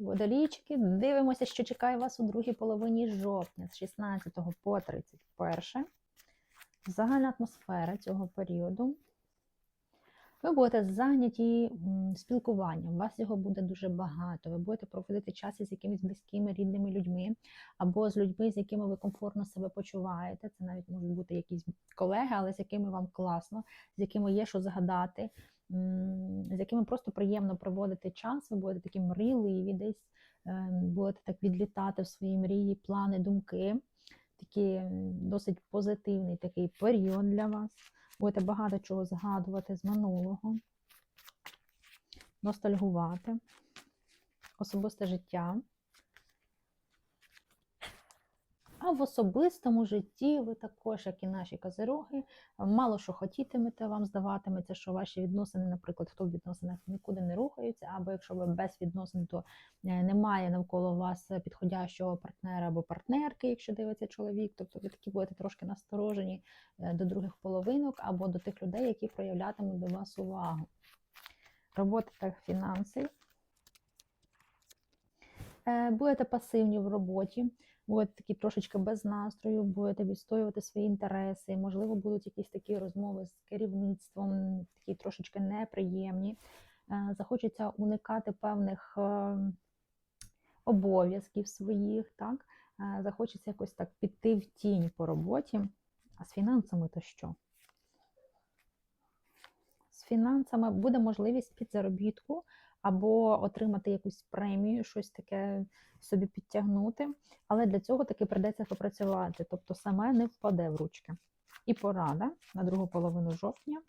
Водолійчики, дивимося, що чекає вас у другій половині жовтня з 16 по 31. Загальна атмосфера цього періоду. Ви будете зайняті спілкуванням, у вас його буде дуже багато. Ви будете проводити час із якимись близькими рідними людьми, або з людьми, з якими ви комфортно себе почуваєте. Це навіть можуть бути якісь колеги, але з якими вам класно, з якими є що згадати, з якими просто приємно проводити час. Ви будете такі мрійливі десь, е, будете так відлітати в свої мрії, плани, думки. Такий досить позитивний такий період для вас. Будете багато чого згадувати з минулого, ностальгувати, особисте життя. В особистому житті ви також, як і наші козироги, мало що хотітимете, вам здаватиметься, що ваші відносини, наприклад, хто в відносинах нікуди не рухаються, або якщо ви без відносин, то е, немає навколо вас підходящого партнера або партнерки, якщо дивиться чоловік, тобто ви такі будете трошки насторожені е, до других половинок або до тих людей, які проявлятимуть до вас увагу. Робота та фінанси. Е, Будете пасивні в роботі, будете такі трошечки без настрою, будете відстоювати свої інтереси. Можливо, будуть якісь такі розмови з керівництвом, такі трошечки неприємні. Е, Захочеться уникати певних е, обов'язків своїх, так? Захочеться якось так піти в тінь по роботі. А з фінансами то що? Фінансами буде можливість підзаробітку або отримати якусь премію, щось таке собі підтягнути. Але для цього таки придеться попрацювати, тобто саме не впаде в ручки. І порада на другу половину жовтня.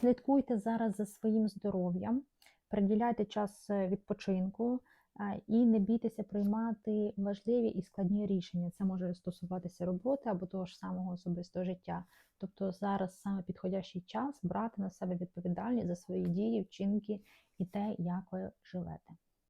Слідкуйте зараз за своїм здоров'ям, приділяйте час відпочинку і не бійтеся приймати важливі і складні рішення. Це може стосуватися роботи або того ж самого особистого життя. Тобто зараз саме підходящий час брати на себе відповідальність за свої дії, вчинки і те, як ви живете.